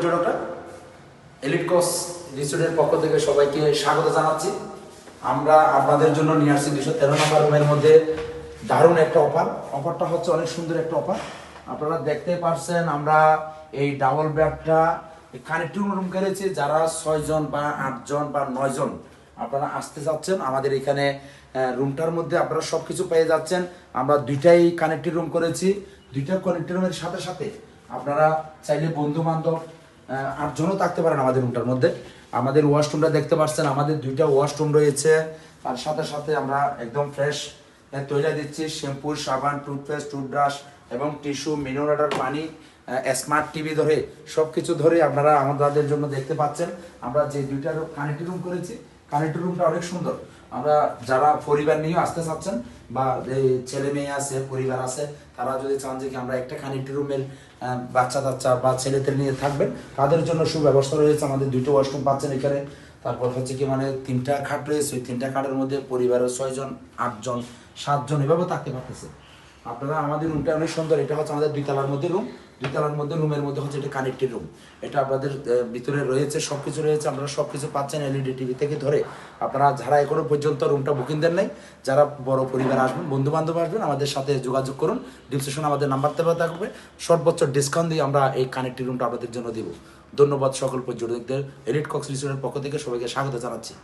পর্যটকরা এলিট রিসোর্টের পক্ষ থেকে সবাইকে স্বাগত জানাচ্ছি। আমরা আপনাদের জন্য নিয়ে আসছি দুশো তেরো নম্বর রুমের মধ্যে দারুণ একটা অফার অফারটা হচ্ছে অনেক সুন্দর একটা অফার আপনারা দেখতে পারছেন আমরা এই ডাবল বেডটা কানেক্টিং রুম করেছি। যারা ছয়জন বা আটজন বা নয়জন আপনারা আসতে চাচ্ছেন আমাদের এখানে রুমটার মধ্যে আপনারা সব কিছু পেয়ে যাচ্ছেন। আমরা দুইটাই কানেক্টিং রুম করেছি। দুইটা কানেক্টিং রুমের সাথে সাথে আপনারা চাইলে বন্ধু বান্ধব আটজনও থাকতে পারেন আমাদের রুমটার মধ্যে। আমাদের ওয়াশরুমটা দেখতে পাচ্ছেন আমাদের দুইটা ওয়াশরুম রয়েছে। তার সাথে সাথে আমরা একদম ফ্রেশ তৈরি দিচ্ছি শ্যাম্পু সাবান টুথপেস্ট টুথব্রাশ এবং টিস্যু মিনোরাটার পানি স্মার্ট টিভি ধরে সব কিছু ধরে আপনারা আমাদের জন্য দেখতে পাচ্ছেন। আমরা যে দুইটা কানেক্টিং রুম করেছি কানেক্টিং রুমটা অনেক সুন্দর। আমরা যারা পরিবার নিয়ে আসতে চাচ্ছেন বা ছেলে মেয়ে আছে, পরিবার আছে, তারা যদি চান যে কি আমরা একটা কানেক্টিং রুমের বাচ্চা কাচ্চা বা ছেলেদের নিয়ে থাকবেন, তাদের জন্য সুব্যবস্থা রয়েছে। আমাদের দুটো ওয়াশরুম পাচ্ছেন এখানে। তারপর হচ্ছে কি মানে তিনটা খাট রয়েছে। ওই তিনটা খাটের মধ্যে পরিবারের ছয়জন, আটজন, সাতজন এভাবে থাকতে পারতেছে। আপনারা আমাদের রুমটা অনেক সুন্দর, এটা হচ্ছে আমাদের দুই তলার মধ্যে রুম। দুই তলার মধ্যে রুমের মধ্যে হচ্ছে এটা কানেক্টেড রুম এটা আপনাদের ভিতরে রয়েছে সব কিছু রয়েছে, আপনারা সব কিছু পাচ্ছেন এলইডি টিভি থেকে ধরে। আপনারা যারা এখনও পর্যন্ত রুমটা বুকিং দেন নাই, যারা বড় পরিবার আসবেন বন্ধু বান্ধব আসবেন, আমাদের সাথে যোগাযোগ করুন। ডিসক্রিপশনে আমাদের নাম্বার দেওয়া থাকবে। সর্বোচ্চ ডিসকাউন্ট দিয়ে আমরা এই কানেক্টিং রুমটা আপনাদের জন্য দিব। ধন্যবাদ সকল পর্যটকদের এলিট কক্স রিসোর্টের পক্ষ থেকে সবাইকে স্বাগত জানাচ্ছি।